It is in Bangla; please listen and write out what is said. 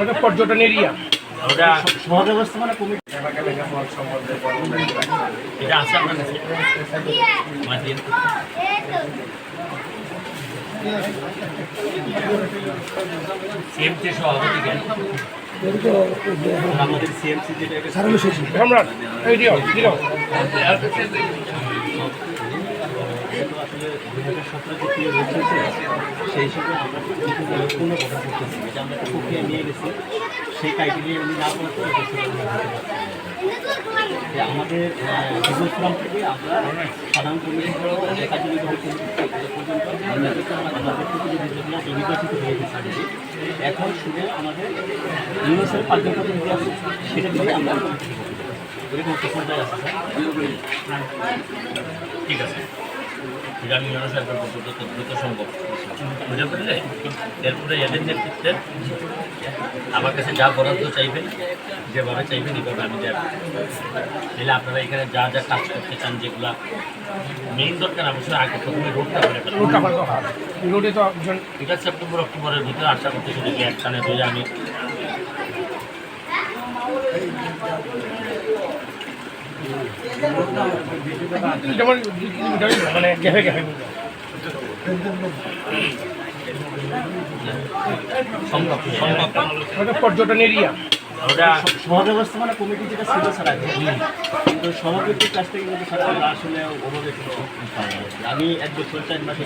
ওটা পর্যটন এরিয়া ওটা সমাজ ব্যবস্থাপনা কমিটি এটা আছে আপনার কাছে? মাটির। সিএমসি সভাপতি আমাদের সিএমসি যেটা সম্রাট এই দিও দিও সেই হিসেবে আমরা করতেছি এটা আমরা একটা নিয়ে গেছি। সেই ক্রাইটেরিয়া উনি না করতে আমাদের বিজনেস ফোরাম থেকে আমরা হয়ে। এখন শুধু আমাদের ইউনিভার্সাল পার্টির সেটা দিয়ে আমরা স্যার ঠিক আছে। এটা আমি পর্যন্ত দ্রুত সম্ভব। পারলে? এরপরে এদের নেতৃত্বে আমার কাছে যা বরাদ্দ চাইবেন যেভাবে চাইবেন এইভাবে আমি দেব। তাহলে আপনারা এখানে যা যা কাজ করতে চান যেগুলা মেইন দরকার অবশ্যই আগে প্রথমে রোডটা করে ফেলতে রোডটা করতে রোডে তো এটা সেপ্টেম্বর অক্টোবরের ভিতরে আশা করতেছি যদি একখানে ধরে আমি যেমন মানে পর্যটন এরিয়া। ওটা কমিটি যেটা ছিল স্যার আগে কিন্তু সভাপতির কাছ থেকে কিন্তু আসলে ওভাবে কোনো পাই না। আমি এক বছর চার মাস